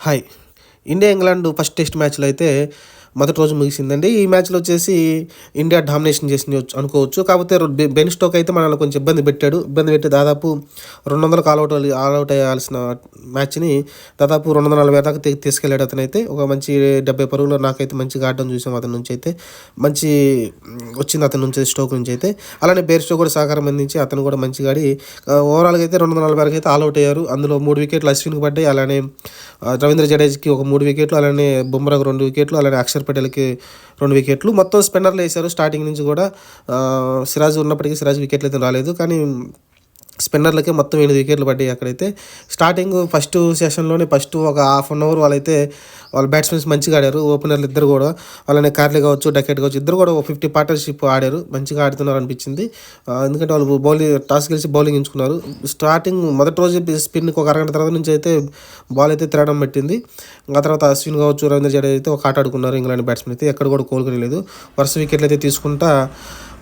Hi India England first test మ్యాచ్లో అయితే మొదటి రోజు ముగిసిందండి. ఈ మ్యాచ్లో వచ్చేసి ఇండియా డామినేషన్ చేసింది అనుకోవచ్చు. కాకపోతే బెన్ స్టోక్ అయితే మనల్ని కొంచెం ఇబ్బంది పెట్టాడు. ఇబ్బంది పెట్టి దాదాపు రెండు వందలకు ఆల్అౌట్ ఆల్అౌట్ అయ్యాల్సిన మ్యాచ్ని దాదాపు రెండు వందల నలభై దాకా తీసుకెళ్ళాడు అతను అయితే ఒక మంచి డెబ్బై పరుగులో నాకైతే మంచిగా ఆడడం చూసాం అతని నుంచి అయితే. మంచి వచ్చింది అతని నుంచి స్టోక్ నుంచి అయితే. అలానే బేర్ స్టోక్ కూడా సహకారం అందించి అతను కూడా మంచిగా ఆడి ఓవరాల్గా అయితే రెండు వందల నలభై వరకు అయితే ఆల్అౌట్ అయ్యారు. అందులో మూడు వికెట్లు అశ్విన్కి పడ్డాయి. అలానే రవీంద్ర జడేజ్కి ఒక మూడు వికెట్లు అలానే బుమ్రాకు రెండు వికెట్లు అలానే అక్షర్ పటేల్కి రెండు వికెట్లు. మొత్తం స్పిన్నర్లు వేశారు. స్టార్టింగ్ నుంచి కూడా సిరాజ్ ఉన్నప్పటికీ సిరాజ్ వికెట్లు అయితే రాలేదు. కానీ స్పిన్నర్లకే మొత్తం ఎనిమిది వికెట్లు పడ్డాయి అక్కడైతే. స్టార్టింగ్ ఫస్ట్ సెషన్లోనే ఫస్ట్ ఒక హాఫ్ అన్ అవర్ వాళ్ళైతే వాళ్ళ బ్యాట్స్మెన్స్ మంచిగా ఆడారు. ఓపెనర్లు ఇద్దరు కూడా వాళ్ళని కార్లీ కావచ్చు డకెట్ కావచ్చు ఇద్దరు కూడా ఒక ఫిఫ్టీ పార్ట్నర్షిప్ ఆడారు. మంచిగా ఆడుతున్నారు అనిపించింది. ఎందుకంటే వాళ్ళు బౌలింగ్ టాస్ గెలిచి బౌలింగ్ ఎంచుకున్నారు. స్టార్టింగ్ మొదటి రోజు స్పిన్కి ఒక అరగంట తర్వాత నుంచి అయితే బాల్ అయితే తిరగడం పెట్టింది. ఆ తర్వాత అశ్విన్ కావచ్చు రవీంద్ర జడేజా అయితే ఒక ఆట ఆడుకున్నారు ఇంగ్లాండ్ బ్యాట్స్మెన్ అయితే. ఎక్కడ కూడా కోలుకోలేదు. వరుస వికెట్లు అయితే తీసుకుంటా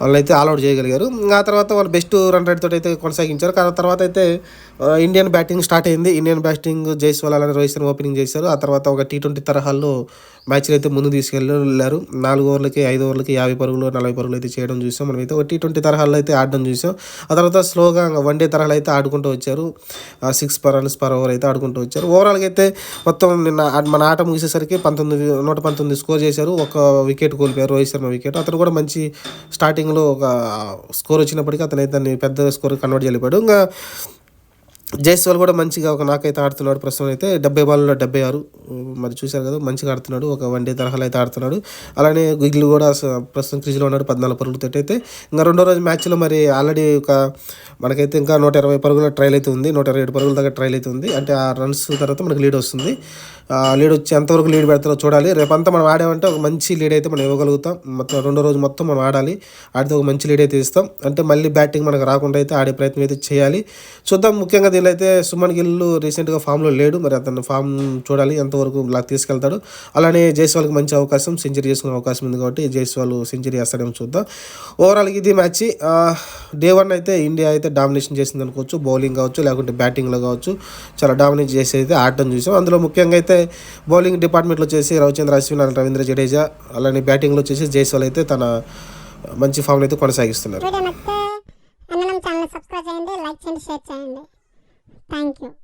వాళ్ళైతే ఆల్అౌట్ చేయగలిగారు. ఆ తర్వాత వాళ్ళు బెస్ట్ రన్ రేట్ తోటి అయితే కొనసాగించారు. కానీ ఆ తర్వాత అయితే ఇండియన్ బ్యాటింగ్ స్టార్ట్ అయింది. ఇండియన్ బ్యాటింగ్ జైస్వాల్ అలానే రోహిత్ శర్మ ఓపెనింగ్ చేశారు. ఆ తర్వాత ఒక టీ ట్వంటీ తరహాల్లో మ్యాచ్లు అయితే ముందు తీసుకెళ్ళారు నాలుగు ఓవర్లకి ఐదు ఓవర్లకి యాభై పరుగులు నలభై పరుగులు అయితే చేయడం చూసాం. మనమైతే ఒక టీ ట్వంటీ తరహాల్లో అయితే ఆడడం చూసాం. ఆ తర్వాత స్లోగా వన్ డే తరహాలు అయితే ఆడుకుంటూ వచ్చారు. Six per runs per over అయితే ఆడుకుంటూ వచ్చారు. ఓవరాల్గా అయితే మొత్తం నిన్న ఆ- మన ఆట ముగిసేసరికి పంతొమ్మిది నూట పంతొమ్మిది స్కోర్ చేశారు. ఒక వికెట్ కోల్పోయారు. రోహిత్ శర్మ వికెట్. అతను కూడా మంచి స్టార్టింగ్లో ఒక స్కోర్ వచ్చినప్పటికీ అతను అయితే దాన్ని పెద్ద స్కోర్ కన్వర్ట్ చేయలేపాడు ఇంకా జైస్వాల్ కూడా మంచిగా ఒక నాకైతే ఆడుతున్నాడు ప్రస్తుతం అయితే. డెబ్బై బాల్లో డెబ్బై ఆరు. మరి చూశారు కదా మంచిగా ఆడుతున్నాడు. ఒక వన్ డే తరహాలో అయితే ఆడుతున్నాడు. అలానే గిగ్లు కూడా ప్రస్తుతం క్రిజ్లో ఉన్నాడు పద్నాలుగు పరుగులు అయితే ఇంకా రెండో రోజు మ్యాచ్లో మరి ఆల్రెడీ ఒక మనకైతే ఇంకా నూట ఇరవై పరుగుల ట్రైల్ అయితే ఉంది. నూట ఇరవై ఏడు పరుగుల దాకా ట్రైల్ అయితే ఉంది. అంటే ఆ రన్స్ తర్వాత మనకి లీడ్ వస్తుంది. ఆ లీడ్ వచ్చి ఎంతవరకు లీడ్ పెడతారో చూడాలి. రేపంతా మనం ఆడామంటే ఒక మంచి లీడ్ అయితే మనం ఇవ్వగలుగుతాం. మొత్తం రెండో రోజు మొత్తం మనం ఆడాలి. ఆడితే ఒక మంచి లీడ్ అయితే ఇస్తాం. అంటే మళ్ళీ బ్యాటింగ్ మనకు రాకుండా అయితే ఆడే ప్రయత్నం అయితే చేయాలి. చూద్దాం. ముఖ్యంగా దీనిలో అయితే సుమన్ గిల్ రీసెంట్గా ఫామ్లో లేడు. మరి అతను ఫామ్ చూడాలి. ఎంతవరకు ఇలా తీసుకెళ్తాడు. అలానే జైస్వాల్కి మంచి అవకాశం సెంచరీ చేసుకునే అవకాశం ఉంది కాబట్టి జైస్వాల్ సెంచరీ వేస్తాడేమో చూద్దాం. ఓవరాల్ ఇది మ్యాచ్. డే వన్ అయితే ఇండియా అయితే డామినేషన్ చేసింది అనుకోవచ్చు. బౌలింగ్ కావచ్చు లేకుంటే బ్యాటింగ్లో కావచ్చు. చాలా డామినేట్ చేసి అయితే ఆడటం చూసాం. అందులో ముఖ్యంగా అయితే బౌలింగ్ డిపార్ట్మెంట్లో వచ్చేసి రవిచంద్ర అశ్విన్ రవీంద్ర జడేజా అలానే బ్యాటింగ్లో వచ్చేసి జైస్వాల్ అయితే తన మంచి ఫామ్లో అయితే కొనసాగిస్తున్నారు. ఛానల్ సబ్స్క్రైబ్ చేయండి లైక్ చేయండి షేర్ చేయండి. Thank you.